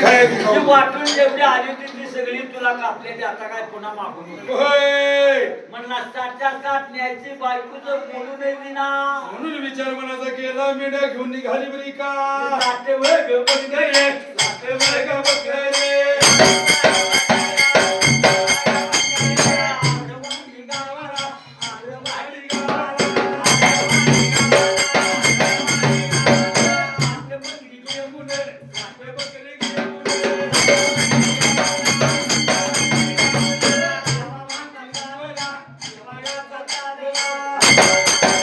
काय जी वाटून जेवढी आली होती ती सगळी तुला कापलेली आता काय पुन्हा मागून. होय म्हणला साठच्या साठ न्यायची बायकोचं बोलू नाही ना म्हणून विचार मनाचा केला मेंढ्या घेऊन निघाली बरी का साठे वय ग पण गे. साठे वय ग बकरे. Thank you.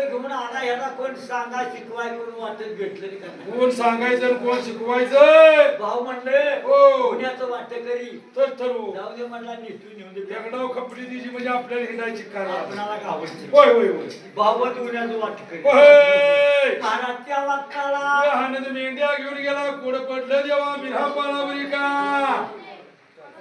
घेऊन ह्याला कोण सांगा शिकवाय वाटत घेतलं नाही का कोण सांगायचं आणि कोण शिकवायचं? भाऊ म्हणले हो. पुण्याचं वाटत करी तर ठरवू. जाऊ दे म्हणला निसटून येऊन दे. दगडाव खपली तिची म्हणजे आपल्याला हिंडायची करा आपणाला गावायचं होय होय होय. भाऊ पुण्याचं वाटत करी होय. वाक्याला मेंढ्या घेऊन गेला. कुठं पडलं देवा? मिरा पालावरी का?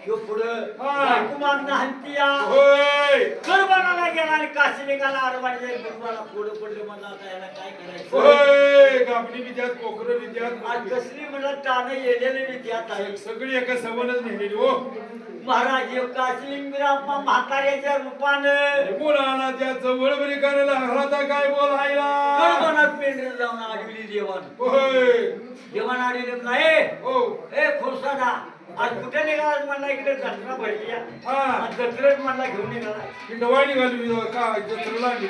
ह्यो पुढं. हा. बायको मागणं हंतिया होय. गरबाला गेला आणि काशी निघाला अरवाडी जाईल गरबाला पुढं पडलं म्हणलं आता याला काय करायचं? होय गाबणी विद्यात कोकर आज विद्यात कसली म्हणलं टाणं येलेले विद्यात आहे. सगळी एका सवनच नेलेली हो. महाराज ह्यो काशी म्हाताऱ्याच्या रूपानं. बोला आला त्या जवळ बरी करायला हराता काय बोलायला गरबाला पेंढर लावून आडविली देवान? होय देवान आडविले नाही हो. ए खुरसादा आज कुठे निघाला म्हणला इकडे जत्रा भरली आहे. हा. जत्रेत म्हणला घेऊन निघाला. ही डवाय निघाली मी का? जत्रेला आणली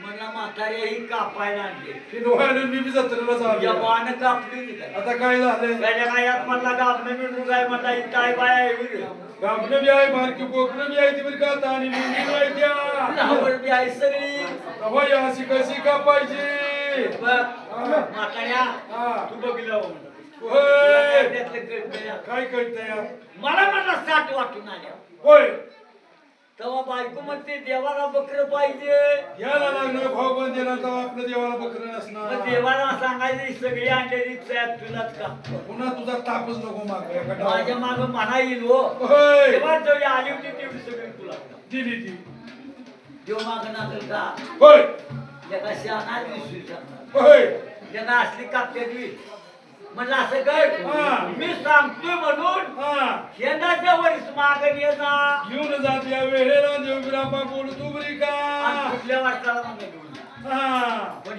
म्हणला म्हातारे ही कापायला आणली. ही डवाय मी बी जत्रेला या चालू बाण कापली निघाली. आता काय झालंय? त्याच्या कायात म्हणला गाभणं मिळून काय म्हणला ही काय बाय आहे. गाबणं बी आहे बारकी कोकणं बी आहे ती बरी का? आता आणि मेंढी आहे त्या. लावड बी आहे सगळी. अहो, या अशी कशी का पाहिजे बघ, म्हाताऱ्या हा. तू बघितलं कळतं. काय कळतंय? या? मला म्हणला साठ वाटून आल्या. होय. तेव्हा बायको म्हणते देवाला बकर पाहिजे. याला लागणार भाऊ तर आपलं देवाला बकरं नसणार. देवाला सांगायचं सगळी आणलेली साहेब तुलाच का? पुन्हा तुझा तापच नको माग माझ्या माग म्हणा येईल हो. तेव्हा जेवढी आली होती तेवढी सगळी तुला. दिली ती. देव माग नाकल का? होय. एका शहाणा दिसू शकणार. होय. त्यांना असली कापत्याची म्हणलं असं कर. मी सांगतोय म्हणून. शेंदाच्या वरीस मागण ये ना येऊन जात या वेळेला देवगिरापा बोलू तू बरी का कुठल्या वाटताला मग घेऊन जा. हा. पण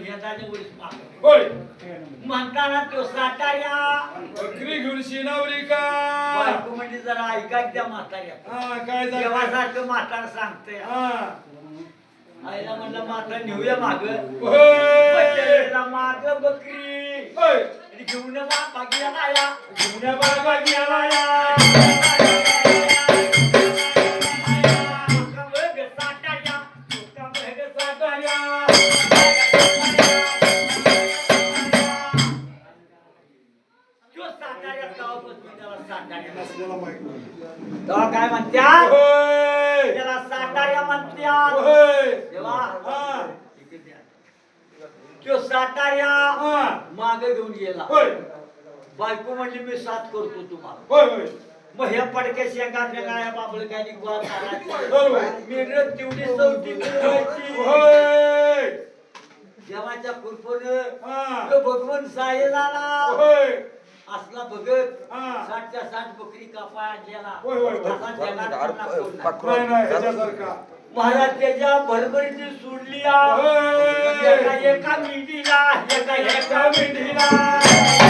वरीस मागण होय. म्हणताना तो साठाऱ्या बकरी घेऊन शिनावरी का? बायको म्हणजे जरा ऐका त्या म्हाताऱ्या. काय देवासारखं म्हातारा सांगतंय. हा. आईला म्हणलं म्हातारा नेऊया माग. माग बकरी. घेऊन बागीला आया जुन्या बागा गेला या नसलेला बायको. काय म्हणत्या त्याला साताऱ्या म्हणत्या देवा तो साताऱ्या हा. माग घेऊन गेला. होय. बायको म्हणली मी साथ करतो तुम्हाला. होय होय. मग हे पडके शेंगाच्या गाया बाबळ काय. मेरत तेवढी चौथी होय. देवाच्या कृपण हा. भगवान साये झाला होय. असला भगत हा. साठच्या साठ बकरी कापा आणलेला महाराज त्याच्या भरभरीची सुडली एका एका मिठीला एका एका मिठीला.